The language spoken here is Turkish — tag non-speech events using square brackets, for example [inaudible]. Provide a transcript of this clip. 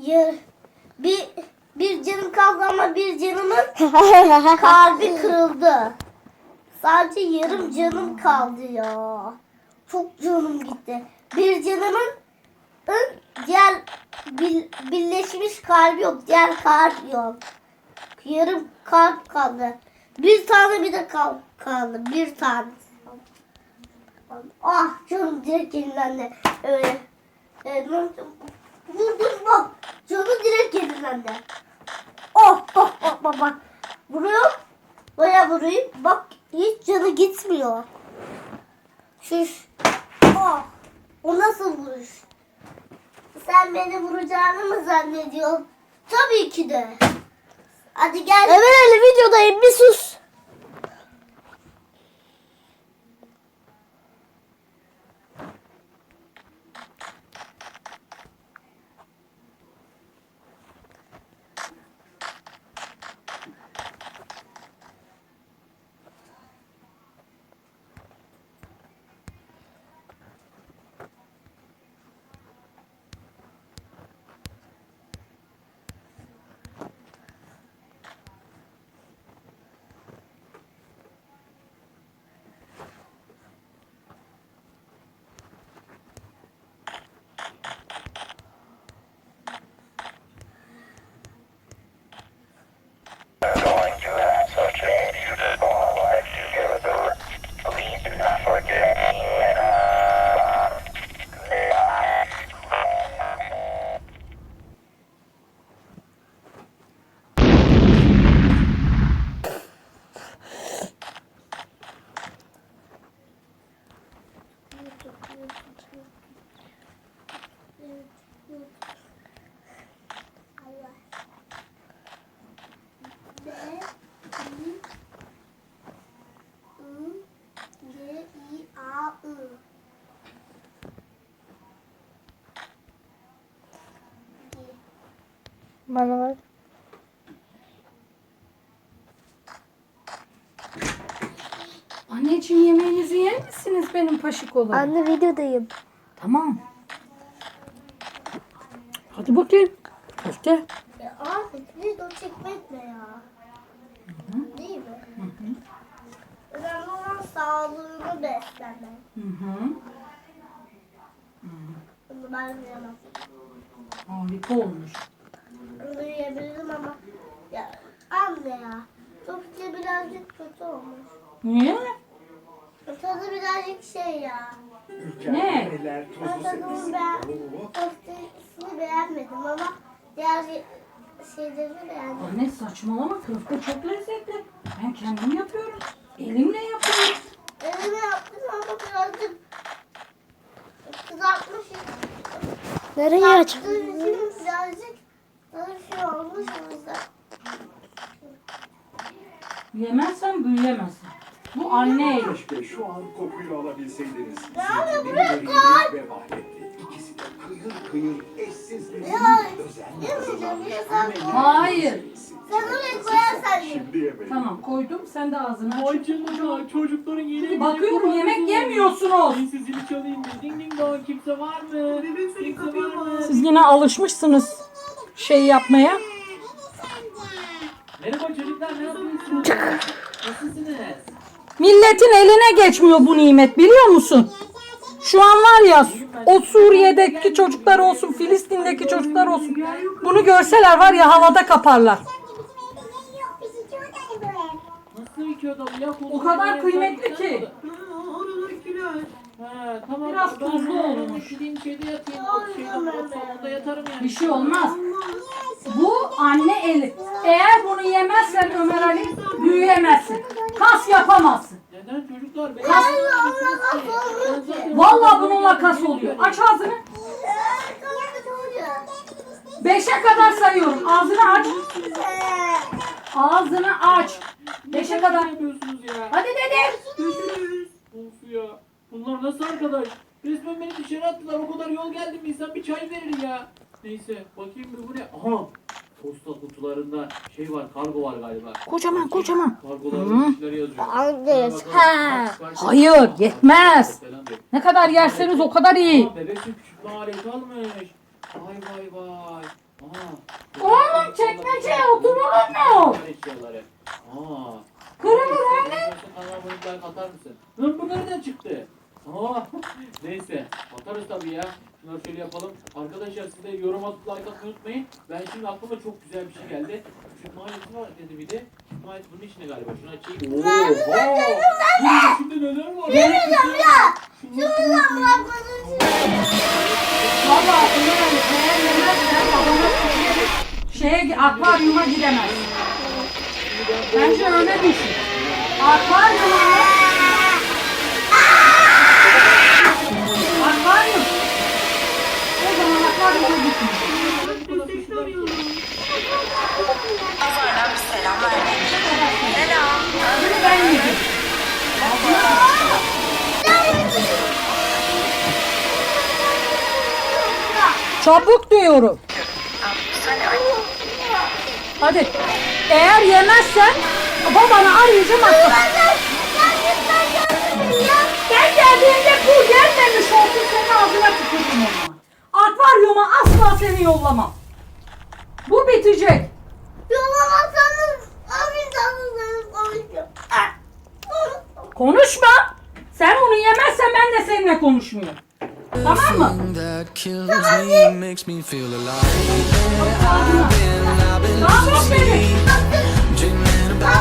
ya, bir bir canım kaldı ama bir canımın [laughs] kalbi kırıldı. Sadece yarım canım kaldı ya. Çok canım gitti. Bir canımın ın, diğer bil- birleşmiş kalbi yok. Diğer kalp yok. Yarım kalp kaldı. Bir tane bir de kalp kaldı. Bir tane. Ah canım direkt yenilendi. Öyle. Evet, vurdum bak. Canım direkt yenilendi. Oh oh oh bak bak. Vuruyorum. Baya vurayım. Bak hiç canı gitmiyor. Şuş. Oh. O nasıl vuruş? Sen beni vuracağını mı zannediyorsun? Tabii ki de. Hadi gel. Evet öyle videodayım bir sus. Bana ver. Anneciğim yemeğinizi yer misiniz benim paşık olan? Anne videodayım. Tamam. Hadi bakayım. Köfte. Ya abi video çekmek ne ya? Değil mi? Önemli olan sağlığını beslemek. Hı hı. Bunu ben yiyemem. Harika olmuş. Bunu yiyebilirim ama ya anne ya. Köfte birazcık kötü olmuş. Niye? Tadı birazcık şey ya. Ne? Ben tadını beğen, köftesini beğenmedim ama diğer şey- şeyleri beğendim. Anne saçmalama köfte çok lezzetli. Ben kendim Yemezsen büyüyemezsin. Bu anne eli. Keşke şu an kokuyu alabilseydiniz. Ya Zeytinli, lan! ve bahretli. İkisi de kıyır kıyır eşsiz. Ya Özenle hazırlanmış. Hayır. Sen oraya koyarsan ye. Şimdi yemeyin. Tamam koydum. Sen de ağzını aç. Ay canına çocukların yeni Bakıyorum yemek yemiyorsunuz. Ben sizini çalayım bir ding ding dong kimse var mı? Kimse var mı? Siz yine alışmışsınız şey yapmaya. Merhaba çocuklar ne yapıyorsunuz? Nasılsınız? Milletin eline geçmiyor bu nimet biliyor musun? Şu an var ya o Suriye'deki çocuklar olsun, Filistin'deki çocuklar olsun. Bunu görseler var ya havada kaparlar. O kadar kıymetli ki. Ha, tamam. Biraz Ben tuzlu olmuş. Gideyim şeyde yatayım. o Şeyde koltuğumda yatarım yani. Bir şey olmaz. Bu anne eli. Eğer bunu yemezsen Ömer Ali büyüyemezsin. Kas yapamazsın. Neden çocuklar? Ben Vallahi bununla kas oluyor. Aç ağzını. Beşe kadar sayıyorum. Ağzını aç. Beşe Ne kadar. yapıyorsunuz ya? Hadi dedim. Görüşürüz. Of ya. Bunlar nasıl arkadaş? Resmen beni dışarı attılar. O kadar yol geldim. İnsan bir çay verir ya. Neyse. Bakayım bir bu ne? Aha. Posta kutularında şey var. Kargo var galiba. Kocaman kocaman. Kargolarda bir şeyler yazıyor. Anne, Bakalım. ha. Hayır yetmez. Ne kadar yerseniz o kadar iyi. Aa, bebek süt küçük harika almış. Vay vay vay. Aa, Oğlum, çekmeceye oturalım mı? Eşyaları. Aa. Kırılır anne. Atar mısın? Lan bu nereden çıktı? Aa, [laughs] neyse atarız tabii ya. Şöyle yapalım. Arkadaşlar siz de yorum atıp like atmayı unutmayın. Ben şimdi aklıma çok güzel bir şey geldi. Şu maliyeti var dedi bir de. Şu maliyet bunun içine galiba. Şunu açayım. Oha! İçinde neler var? Ya. Şuradan bakmadığın Valla eğer eğer yemezsen babana şeye akvaryuma gidemez. Bence öyle düşün. Akvaryuma Pazardan bir selam vermek. Selam. Bunu ben yedim. Çabuk diyorum. Hadi. Eğer yemezsen babanı arayacağım. Ben geldiğimde bu gelmemiş olsun seni yollamam. Bu bitecek. Yolamazsanız abi sanırsanız konuşuyorum. Konuşma. Sen bunu yemezsen ben de seninle konuşmuyorum. Tamam mı? Tamam beni. Dreaming about